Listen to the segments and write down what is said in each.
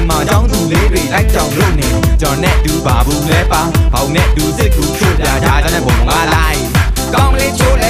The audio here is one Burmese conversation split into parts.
င်မှာចောင်းသူလေးတွေလိုက်ကြောင်လို့နေကျွန်내တူပါဘူးလဲပါဟောင်း내တူစစ်ကူချို့ပြတာတဲ့ဘုံငါလိုက်ကောင်းလေးချို့လဲ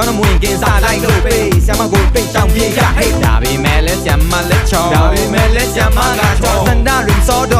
ကျောင်းတော်မူရင်ကင်းစားလိုက်လို့ပေးဆ ्याम ကိုတိတ်တောင်းပြေးရဟေ့ဒါပေမဲ့လဲဆ ्याम လက်ချောင်းဒါပေမဲ့လဲဆ ्याम ကချောင်းစန္ဒရင်စောတော့